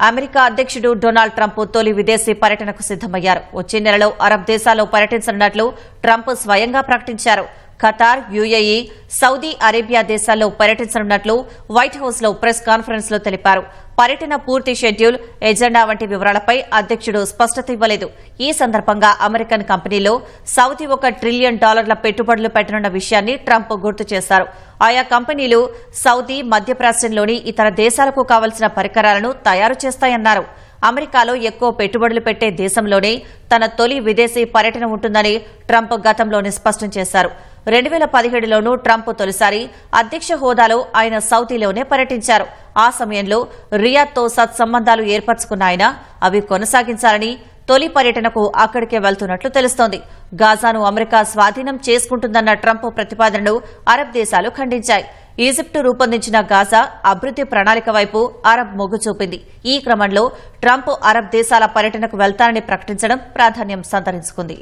America అధ్యక్షుడు Donald Trump తొలి విదేశీ పర్యటనకు సిద్దమయ్యారు వచ్చే నెలలో అరబ్ దేశాల్లో పర్యటించనున్నట్లు ట్రంప్ స్వయంగా ప్రకటించారు. ఖతార్ యుఏఈ సౌదీ అరేబియా దేశాల్లో పర్యటించనున్నట్లు వైట్ హౌస్లో ప్రెస్ కాన్ఫరెన్స్లో తెలిపారు. పర్యటన పూర్తి షెడ్యూల్ ఎజెండా వంటి వివరాలపై అధ్యక్షుడు స్పష్టత ఇవ్వలేదు. ఈ సందర్భంగా అమెరికన్ కంపెనీలో సౌదీ ఒక ట్రిలియన్ డాలర్ల పెట్టుబడులు పెట్టనున్న విషయాన్ని ట్రంప్ గుర్తు చేశారు. ఆయా కంపెనీలు సౌదీ మధ్యప్రాచ్యంలోని ఇతర దేశాలకు కావలసిన పరికరాలను తయారు చేస్తాయన్నారు. అమెరికాలో ఎక్కువ పెట్టుబడులు పెట్టే దేశంలోనే తన తొలి విదేశీ పర్యటన ఉంటుందని ట్రంప్ గతంలోనే స్పష్టం చేశారు. రెండు వేల పదిహేడులోనూ ట్రంప్ తొలిసారి అధ్యక్ష హోదాలో ఆయన సౌదీలోనే పర్యటించారు. ఆ సమయంలో రియాద్తో సత్సంబంధాలు ఏర్పరచుకున్న ఆయన అవి కొనసాగించాలని తొలి పర్యటనకు అక్కడికే వెళ్తున్నట్లు తెలుస్తోంది. గాజాను అమెరికా స్వాధీనం చేసుకుంటుందన్న ట్రంప్ ప్రతిపాదనను అరబ్ దేశాలు ఖండించాయి. ఈజిప్టు రూపొందించిన గాజా అభివృద్ది ప్రణాళిక వైపు అరబ్ మొగ్గు చూపింది. ఈ క్రమంలో ట్రంప్ అరబ్ దేశాల పర్యటనకు వెళ్తానని ప్రకటించడం ప్రాధాన్యం సంతరించుకుంది.